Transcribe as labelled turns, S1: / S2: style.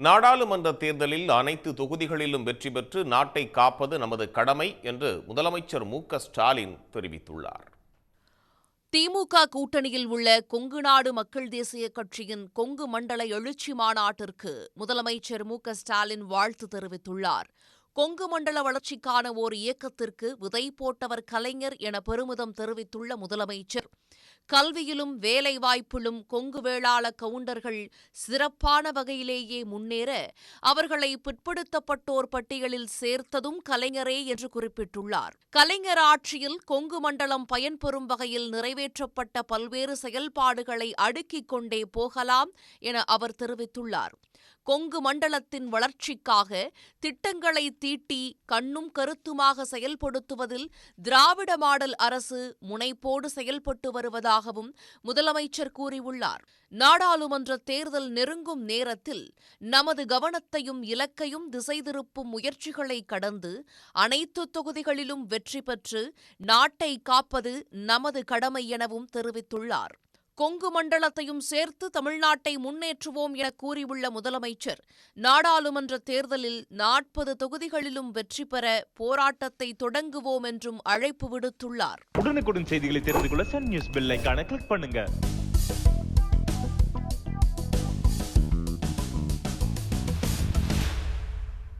S1: நாடாளுமன்ற தேர்தலில் அனைத்து தொகுதிகளிலும் வெற்றி பெற்று நாட்டை காப்பது நமது கடமை என்று முதலமைச்சர் மு ஸ்டாலின் தெரிவித்துள்ளார்.
S2: திமுக கூட்டணியில் உள்ள கொங்கு நாடு மக்கள் தேசிய கட்சியின் கொங்கு மண்டல எழுச்சி மாநாட்டிற்கு முதலமைச்சர் மு ஸ்டாலின் வாழ்த்து தெரிவித்துள்ளார். கொங்கு மண்டல வளர்ச்சிக்கான ஓர் இயக்கத்திற்கு விதை போட்டவர் கலைஞர் என பெருமிதம் தெரிவித்துள்ள முதலமைச்சர். கல்வியிலும் வேலைவாய்ப்பிலும் கொங்கு வேளாள கவுண்டர்கள் சிறப்பான வகையிலேயே முன்னேற அவர்களை பிற்படுத்தப்பட்டோர் பட்டியலில் சேர்த்ததும் கலைஞரே என்று குறிப்பிட்டுள்ளார். கலைஞர் ஆட்சியில் கொங்கு மண்டலம் பயன்பெறும் வகையில் நிறைவேற்றப்பட்ட பல்வேறு செயல்பாடுகளை அடுக்கிக் கொண்டே போகலாம் என அவர் தெரிவித்துள்ளார். கொங்கு மண்டலத்தின் வளர்ச்சிக்காக திட்டங்களை தீட்டி கண்ணும் கருத்துமாக செயல்படுத்துவதில் திராவிட மாடல் அரசு முனைப்போடு செயல்பட்டு வருவதாகவும் முதலமைச்சர் கூறியுள்ளார். நாடாளுமன்ற தேர்தல் நெருங்கும் நேரத்தில் நமது கவனத்தையும் இலக்கையும் திசை திருப்பும் முயற்சிகளை கடந்து அனைத்து தொகுதிகளிலும் வெற்றி பெற்று நாட்டை காப்பது நமது கடமை எனவும் தெரிவித்துள்ளார். கொங்கு மண்டலத்தையும் சேர்த்து தமிழ்நாட்டை முன்னேற்றுவோம் என கூறியுள்ள முதலமைச்சர் நாடாளுமன்ற தேர்தலில் நாற்பது தொகுதிகளிலும் வெற்றி பெற போராட்டத்தை தொடங்குவோம் என்றும் அழைப்பு விடுத்துள்ளார்.
S3: உடனுக்குடன் செய்திகளை தெரிந்து கொள்ள சன் நியூஸ் பெல்லைக்கான கிளிக் பண்ணுங்க.